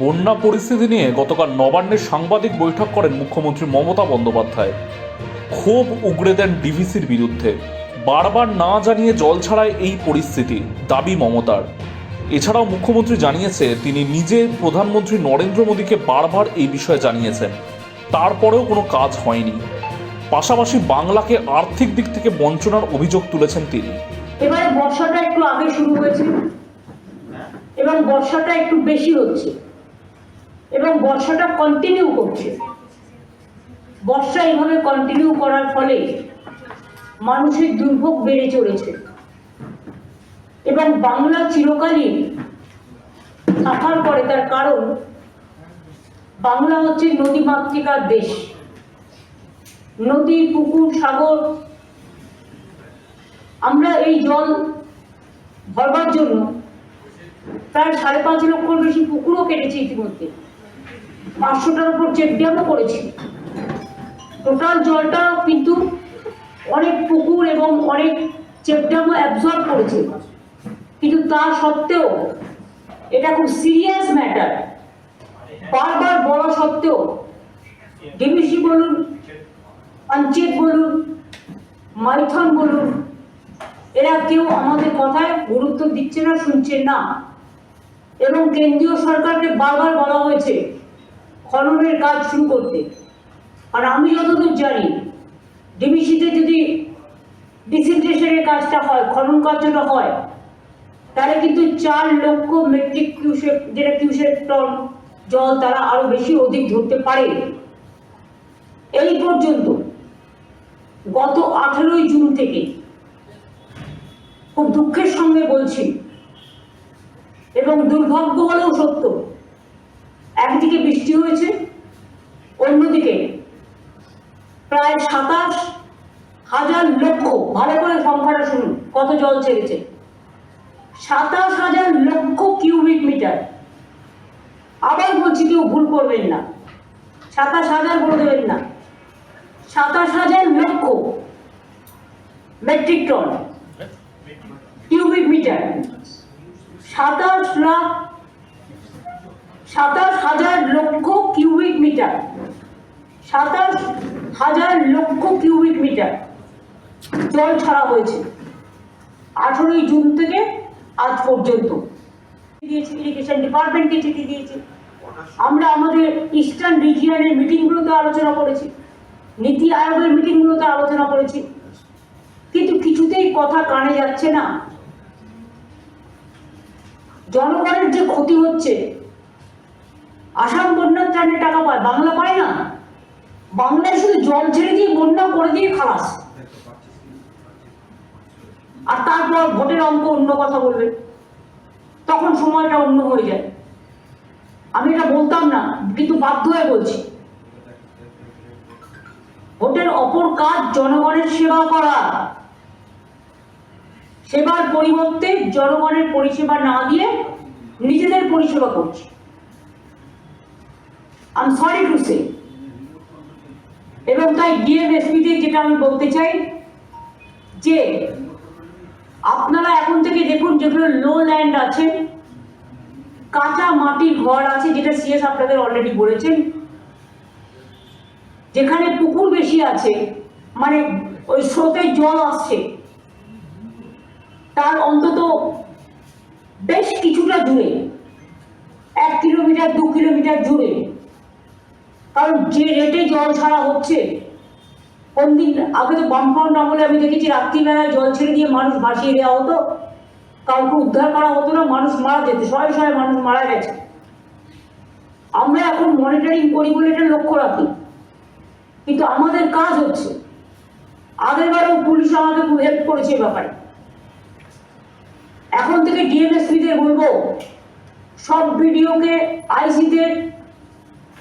বন্যা পরিস্থিতি নিয়ে গতকাল নবান্নের সাংবাদিক বৈঠক করেন মুখ্যমন্ত্রী মমতা বন্দ্যোপাধ্যায়। ক্ষোভ উগড়ে দেন ডিভিসির বিরুদ্ধে। বারবার না জানিয়ে জল ছাড়ায় এই পরিস্থিতি, দাবি মমতার। এছাড়াও মুখ্যমন্ত্রী জানিয়েছে, তিনি নিজে প্রধানমন্ত্রী নরেন্দ্র মোদীকে বারবার এই বিষয়ে জানিয়েছেন। তারপরেও কোনো কাজ হয়নি। পাশাপাশি বাংলাকে আর্থিক দিক থেকে বঞ্চনার অভিযোগ তুলেছেন তিনি। এবারে বর্ষাটা একটু আগে শুরু হয়েছে এবং বর্ষাটা একটু বেশি হচ্ছে। এবং বর্ষাটা কন্টিনিউ করছে। বর্ষা এইভাবে কন্টিনিউ করার ফলে মানুষের দুর্ভোগ বেড়ে চলেছে। এবং বাংলা চিরকালীন সাফার করে তার কারণ, বাংলা হচ্ছে নদীমাতৃকার দেশ। নদী, পুকুর, সাগর, আমরা এই জল ভরবার জন্য প্রায় সাড়ে পাঁচ লক্ষর বেশি পুকুরও কেটেছি ইতিমধ্যে। পাঁচশোটার উপর চেক ড্যামও করেছি। টোটাল জলটা কিন্তু অনেক পুকুর এবং অনেক চেক ড্যামও অ্যাবজর্ব করেছে। কিন্তু তা সত্ত্বেও এটা খুব সিরিয়াস ম্যাটার বারবার বলা সত্ত্বেও ডিবিসি বলুন পঞ্চায়েত বলুন, মাইথন বলুন, এরা কেউ আমাদের কথায় গুরুত্ব দিচ্ছে না শুনছে না। এবং কেন্দ্রীয় সরকারকে বারবার বলা হয়েছে খননের কাজ শুরু করতে। আর আমি যতদূর জানি, ডিবিসিতে যদি ডিসিন্টেশনের কাজটা হয়, খনন কার্যটা হয়, তাহলে কিন্তু চার লক্ষ মেট্রিক কিউসেক যেটা কিউসেক টন জল তারা আরও বেশি অধিক ধরতে পারে। এই পর্যন্ত গত আঠেরোই জুন থেকে খুব দুঃখের সঙ্গে বলছি, এবং দুর্ভাগ্য হলেও সত্য একদিকে বৃষ্টি হয়েছে, অন্যদিকে প্রায় সাতাশ হাজার লক্ষ, ভালো করে সংখ্যাটা শুনুন, কত জল ছেড়েছে? সাতাশ হাজার লক্ষ কিউবিক মিটার। আবার বলছি কেউ ভুল করবেন না। সাতাশ হাজার বলে দেবেন না। সাতাশ হাজার লক্ষ মেট্রিক টন কিউবিক মিটার। সাতাশ লাখ সাতাশ হাজার লক্ষ কিউবিক মিটার। সাতাশ হাজার লক্ষ কিউবিক মিটার জল ছাড়া হয়েছে। আঠেরোই জুন থেকে আজ পর্যন্ত। দিয়েছি ইরিগেশন ডিপার্টমেন্টকে চিঠি দিয়েছি। আমরা আমাদের ইস্টার্ন রিজিয়নের মিটিংগুলোতে আলোচনা করেছি। নীতি আয়োগের মিটিংগুলোতে আলোচনা করেছি। কিন্তু কিছুতেই কথা কানে যাচ্ছে না। জনগণের যে ক্ষতি হচ্ছে আসাম বন্যার ত্রাণে টাকা পায়, বাংলা পায় না। বাংলায় শুধু জল ছেড়ে দিয়ে বন্যা করে দিয়ে খালাস। আর তারপর ভোটের অঙ্ক অন্য কথা বলবে। তখন সময়টা অন্য হয়ে যায়। আমি এটা বলতাম না, কিন্তু বাধ্য হয়ে বলছি। ভোটের অপর কাজ জনগণের সেবা করা। সেবার পরিবর্তে জনগণের পরিষেবা না দিয়ে নিজেদের পরিষেবা করছে। আম সরি টু সে এবং তাই ডিএমএসপিতে যেটা আমি বলতে চাই, যে আপনারা এখন থেকে দেখুন যেগুলো লো ল্যান্ড আছে, কাঁচা মাটির ঘর আছে, যেটা সিএস আপনাদের অলরেডি বলেছেন, যেখানে পুকুর বেশি আছে মানে ওই স্রোতের জল আসছে, তার অন্তত বেশ কিছুটা জুড়ে এক কিলোমিটার, দু কিলোমিটার জুড়ে কারণ যে রেটে জল ছাড়া হচ্ছে কোন দিন আগে তো বামফ্রন্ট আমলে আমি দেখেছি রাত্রিবেলায় জল ছেড়ে দিয়ে মানুষ ভাসিয়ে দেওয়া হতো। কাউকে উদ্ধার করা হতো না, মানুষ মারা যেত, শয়ে শয়ে মানুষ মারা গেছে। আমরা এখন মনিটরিং করি বলে এটা লক্ষ্য রাখি, কিন্তু আমাদের কাজ হচ্ছে, আগেরবারেও পুলিশ আমাকে হেল্প করেছে এ ব্যাপারে। এখন থেকে ডিএমএসপিদের বলব, সব বিডিওকে আইসিদের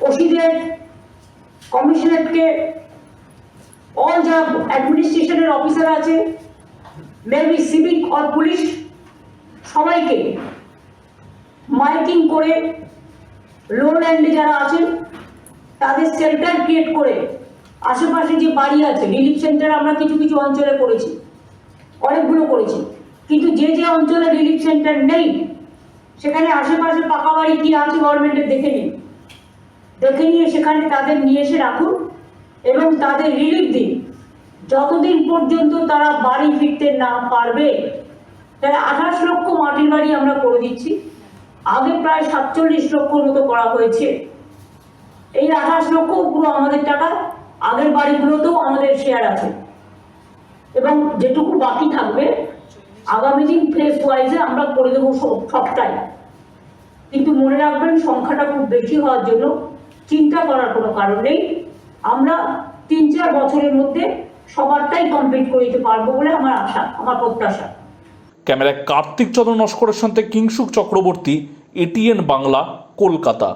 ওসিদের কমিশনারকে অল যা অ্যাডমিনিস্ট্রেশনের অফিসার আছে মেবি সিভিক অর পুলিশ সবাইকে মাইকিং করে লো ল্যান্ডে যারা আছেন তাদের সেন্টার ক্রিয়েট করে আশেপাশে যে বাড়ি আছে রিলিফ সেন্টার আমরা কিছু কিছু অঞ্চলে করেছি, অনেকগুলো করেছি, কিন্তু যে যে অঞ্চলে রিলিফ সেন্টার নেই, সেখানে আশেপাশে পাকা বাড়ি কি আছে গভর্নমেন্টের দেখে নিন। দেখে নিয়ে সেখানে তাদের নিয়ে এসে রাখুন এবং তাদের রিলিফ দিন। যতদিন পর্যন্ত তারা বাড়ি ফিরতে না পারবে তাহলে আঠাশ লক্ষ মাটির বাড়ি আমরা করে দিচ্ছি। আগে প্রায় সাতচল্লিশ লক্ষ মতো করা হয়েছে। এই আঠাশ লক্ষ পুরো আমাদের টাকা, আগের বাড়িগুলোতেও আমাদের শেয়ার আছে। এবং যেটুকু বাকি থাকবে, আগামী দিন ফেস ওয়াইজে আমরা করে দেবো সব- সবটাই। কিন্তু মনে রাখবেন, সংখ্যাটা খুব বেশি হওয়ার জন্য চিন্তা করার কোনো কারণ নেই। আমরা তিন চার বছরের মধ্যে সবারটাই কমপ্লিট করে দিতে পারব বলে আমার আশা, আমার প্রত্যাশা। ক্যামেরায় কার্তিক চন্দ্র নস্করের সাথে কিংসুক চক্রবর্তী এটিএন বাংলা, কলকাতা।